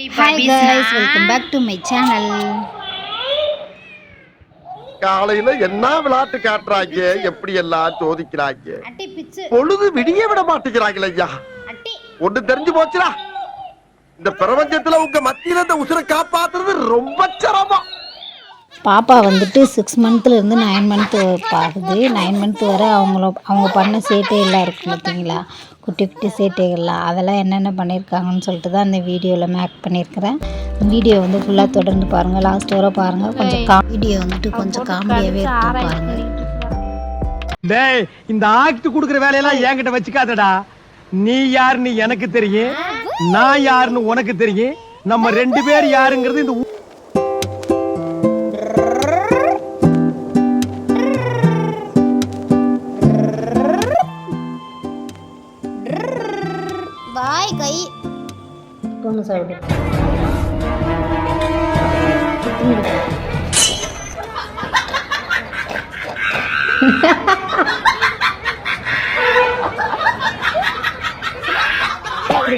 Hi guys welcome back to my channel காலையில என்ன விளையாட்டு காட்டுறாங்க? எப்படி எல்லாம் சோதிக்கிறாங்க? அட்டி பிச்சு. பொழுது விடிய விட மாட்டேங்கிறாங்களே ஐயா. அட்டி. ஒண்ணு தெரிஞ்சு போச்சுடா. இந்த பிரபஞ்சத்துல உங்க மத்தியில இந்த உசுரை காப்பாத்துறது ரொம்ப சிரமம். பாப்பா வந்துட்டு சிக்ஸ் மந்த்லேருந்து நைன் மந்த் ஆகுது. நைன் மந்த் வரை அவங்கள அவங்க பண்ண சேட்டையெல்லாம் இருக்கும் பார்த்தீங்களா? குட்டி குட்டி சேட்டைகள்லாம் அதெல்லாம் என்னென்ன பண்ணியிருக்காங்கன்னு சொல்லிட்டு தான் இந்த வீடியோவில் மேக் பண்ணியிருக்கிறேன். வீடியோ வந்து ஃபுல்லாக தொடர்ந்து பாருங்கள் லாஸ்ட் வரை பாருங்கள் கொஞ்சம் கா வீடியோ வந்துட்டு கொஞ்சம் காமெடியாகவே இருக்கும் பாருங்கள் டேய் இந்த ஆக்ட் குடுக்குற வேலையெல்லாம் என்கிட்ட வச்சுக்காதடா. நீ யாருன்னு எனக்கு தெரியும் நான் யாருன்னு உனக்கு தெரியும். நம்ம ரெண்டு பேர் யாருங்கிறது இந்த பாய் கை. பொண்ணு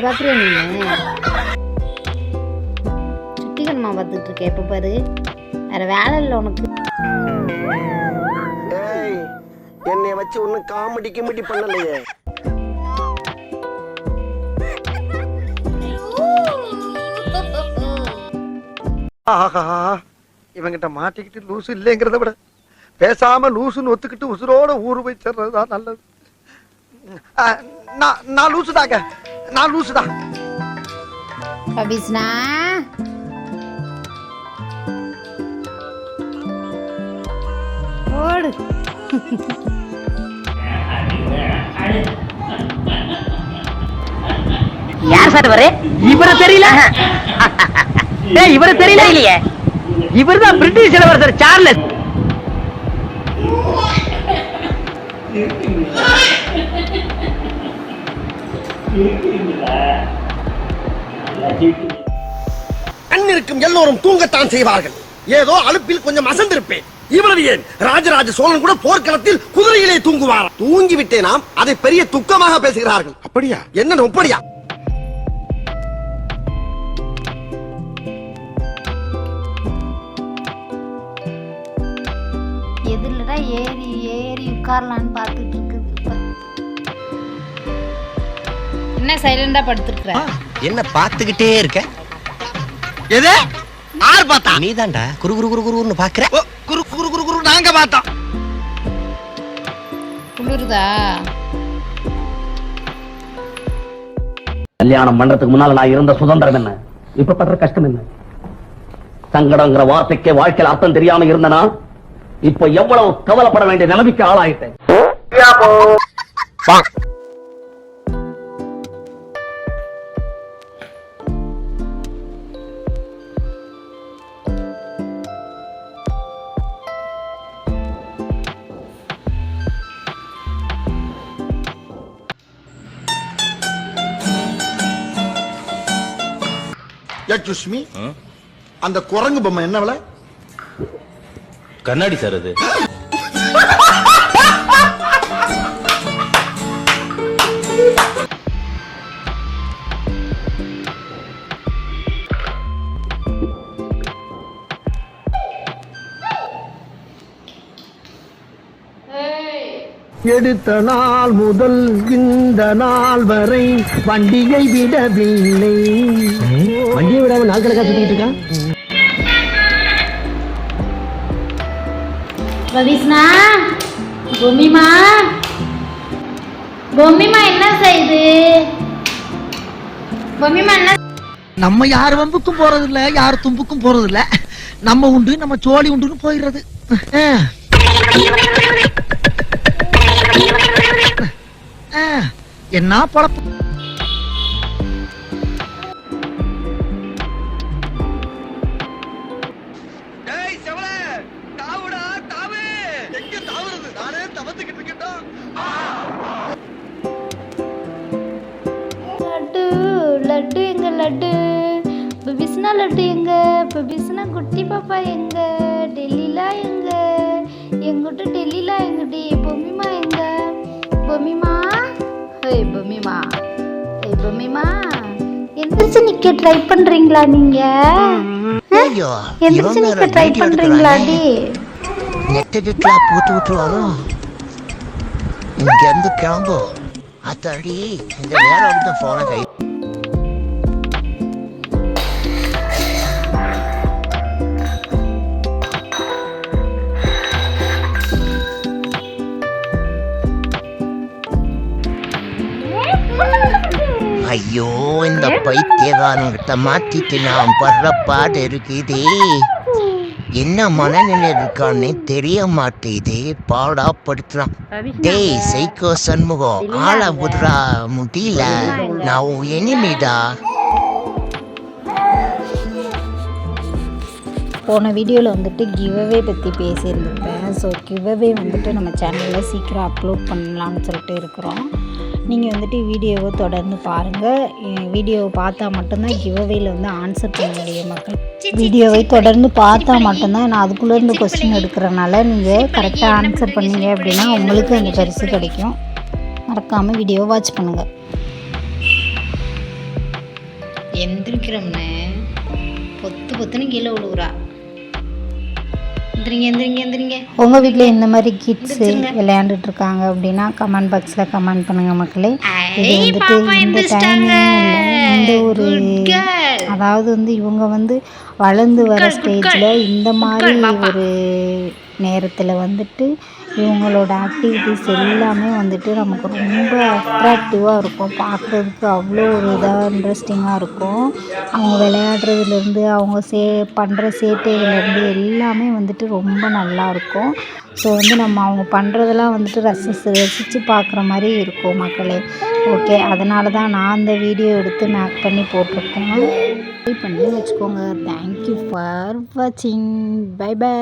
பார்க்குறியா நீ? சுட்டிகள்மா பார்த்துட்டு இருக்கேன். பாரு. வேற வேலை இல்லை உனக்கு. ஏய் என்னைய வச்சு ஒன்னும் காமெடி கிமெடி பண்ணலையே. ஆஹா இவங்கிட்ட மாட்டிக்கிட்டு லூசு இல்லைங்கிறத விட பேசாம லூசுன்னு ஒத்துக்கிட்டு உசுரோட ஊரு போய் சேர்றதுதான் நல்லது. நான் நான் லூசுதாங்க. நான் லூசுதான். பபிஸ்னா ஓடு. யார் சார் இவரு இவரை தெரியல. டேய் இவரு தெரியல இல்லையே. இவர்தான் பிரிட்டிஷ் இளவரசர் சார்லஸ். கண்ணிருக்கும் எல்லோரும் தூங்கத்தான் செய்வார்கள். ஏதோ அலுப்பில் கொஞ்சம் அசந்திருப்பேன். இவ்வளவு ஏன்? ராஜராஜ சோழன் கூட போர்க்களத்தில் குதிரையிலே தூங்குவார்? தூங்கி விட்டேனாம் அதை பெரிய துக்கமாக பேசுகிறார்கள். அப்படியா? என்ன ஒப்படியா எதுலடா ஏறி ஏறி உட்காரலான்னு பார்த்துட்டு இருக்குது. என்ன சைலண்டா படுத்துருக்குற? என்ன பாத்துக்கிட்டே இருக்க? எது? யார் பார்த்தா? நீதான்டா குரு குரு குரு குருன்னு பாக்குற குரு குரு குரு குரு நாங்க பார்த்தோம். குளிருதா? கல்யாணம் பண்றதுக்கு முன்னால நான் இருந்த சுதந்திரம் என்ன? இப்ப படுற கஷ்டம் என்ன? சங்கடங்கிற வார்த்தைக்கே வாழ்க்கையில அர்த்தம் தெரியாம இருந்தனா? இப்ப எவ்வளவு கவலைப்பட வேண்டிய நிலைமைக்கு ஆளாயிட்டேன். சுஷ்மி அந்த குரங்கு பொம்மை என்ன விலை? கண்ணாடி சார் அது. எடுத்த நாள் முதல் இந்த நாள் வரை வண்டியை விடவில்லை. வண்டியை விடாம நாள் கணக்கா சுத்திட்டு இருக்கான் ரவிஸ்னா பொம்மிமா. பொம்மிமா என்ன செய்யுது பொம்மிமா என்ன நம்ம யார் வம்புக்கும் போறது இல்ல யார் தும்புக்கும் போறது இல்ல நம்ம உண்டு நம்ம சோழி உண்டுன்னு போயிடுறது. என்ன பழப்பு? பிஸ்னா லட்டு எங்க? இப்போ பிஸ்னா குட்டி பாப்பா எங்க? டெல்லிலா எங்க? எங்கிட்ட டெல்லிலா எங்கடி பொம்மிமா எங்க? பொம்மிமா? ஹே பொம்மிமா. ஹே பொம்மிமா. எந்திரிச்சு நிக்க ட்ரை பண்றீங்களா நீங்க? எந்திரிச்சு நிக்க ட்ரை பண்றீங்களா. டி நெட்டு கிட்டலாம் போட்டு விட்டுருவாரோ இங்க இருந்து கிளம்பு. அத்தாடி இந்த வேலை வந்து போன கை ஐயோ இந்த பைத்தியகாரங்கிட்ட மாட்டிட்டு நான் படுற பாடு இருக்குதே. என்ன மனநிலை இருக்கான்னு தெரிய மாட்டேதே. பாடா படுத்துறான் டேய் சைக்கோ சண்முகம் ஆள விடுறா. முடியல. நான் உன் எனிமிடா. போன வீடியோவில் வந்துட்டு கிவ்அவே பற்றி பேசியிருந்திருப்பேன். ஸோ கிவ்அவே வந்துட்டு நம்ம சேனலில் சீக்கிரம் அப்லோட் பண்ணலாம்னு சொல்லிட்டு இருக்கிறோம். நீங்கள் வந்துட்டு வீடியோவை தொடர்ந்து பாருங்கள் வீடியோவை பார்த்தா மட்டும்தான் கிவ்அவேயில் வந்து ஆன்சர் பண்ண முடியும் மக்கள். வீடியோவை தொடர்ந்து பார்த்தா மட்டும்தான் நான் அதுக்குள்ளேருந்து கொஸ்டின் எடுக்கிறனால நீங்கள் கரெக்டாக ஆன்சர் பண்ணீங்க அப்படின்னா உங்களுக்கு அந்த பரிசு கிடைக்கும். மறக்காமல் வீடியோ வாட்ச் பண்ணுங்கள் எந்திரிக்கிறோம்னு பொத்து பொத்துன்னு கீழே விழுகுறா எந்திரிங்க எந்திரிங்க எந்திரிங்க. உங்கள் வீட்டில் இந்த மாதிரி கிட்ஸு விளையாண்டுட்டு இருக்காங்க அப்படின்னா கமெண்ட் பாக்ஸில் கமெண்ட் பண்ணுங்க மக்களே. இது வந்துட்டு இந்த டைமிங் இந்த ஒரு அதாவது வந்து இவங்க வந்து வளர்ந்து வர ஸ்டேஜில் இந்த மாதிரி ஒரு நேரத்தில் வந்துட்டு இவங்களோட ஆக்டிவிட்டீஸ் எல்லாமே வந்துட்டு நமக்கு ரொம்ப அட்ராக்டிவாக இருக்கும். பார்க்குறதுக்கு அவ்வளோ ஒரு இதாக இன்ட்ரெஸ்டிங்காக இருக்கும். அவங்க விளையாடுறதுலேருந்து அவங்க சே பண்ணுற சேட்டைகள்லேருந்து எல்லாமே வந்துட்டு ரொம்ப நல்லாயிருக்கும் ஸோ வந்து நம்ம அவங்க பண்ணுறதெல்லாம் வந்துட்டு ரசிச்சு ரசித்து பார்க்குற மாதிரி இருக்கும் மக்களே. ஓகே அதனால தான் நான் அந்த வீடியோ எடுத்து மேக் பண்ணி போட்டிருக்கேன். பண்ணி வச்சுக்கோங்க. தேங்க்யூ ஃபார் வாட்சிங் பை பை